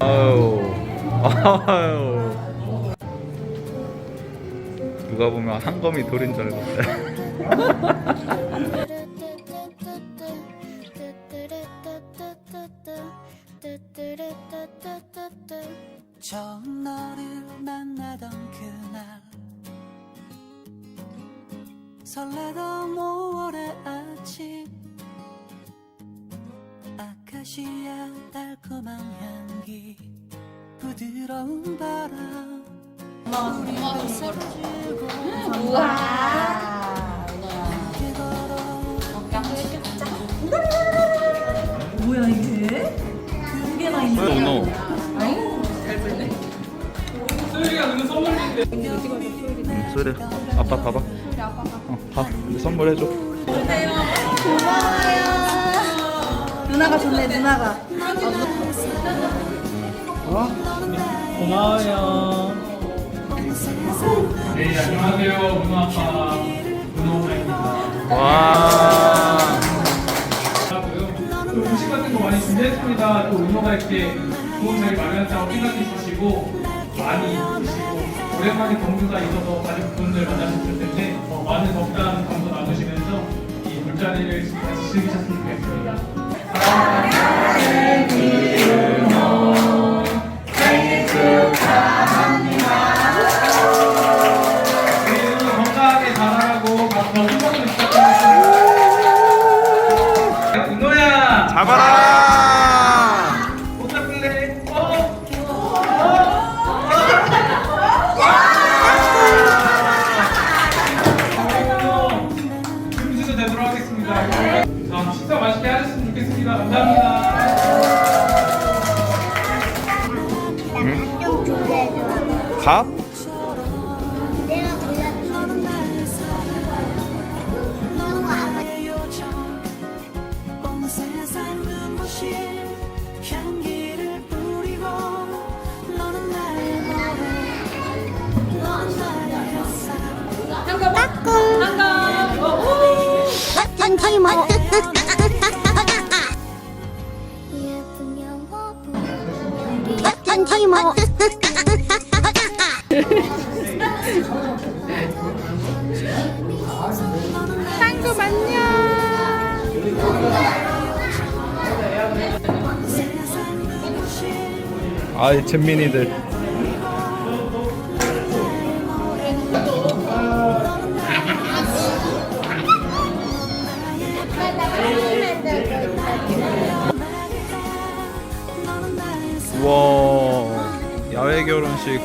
아유. 누가 보면 한검이 돌인 줄 알겠다. 처음 너를 만나던 그날 설레던 5월의 아침 아카시아 달콤한 향기 부드러운 바람 우리 스쳐지고 함께 걸어 뭐야 이게? 두 개나 있는 노, 노. 소리 아빠 봐봐. 어, 봐. 이제 선물해줘. 누나가 좋네 누나가 고마워요. 네, 안녕하세요. 문호 아빠 문호입니다. 와. 또 음식 같은 거 많이 준비했습니다. 또 은호가 이렇게 좋은 자리 마련했다고 생각해 주시고 많이 드시고 오랜만에 경주가 있어서 가족분들 만나셨을 텐데 어, 많은 덕담 감도 나누시면서 이 물자리를 같이 즐기셨으면 잡아라. 식사 맛있게 하셨으면 좋겠습니다. 감사합니다. 밥? 예쁜 영화부 천천히 먹어 아이 잼민이들. 우와. 야외 결혼식.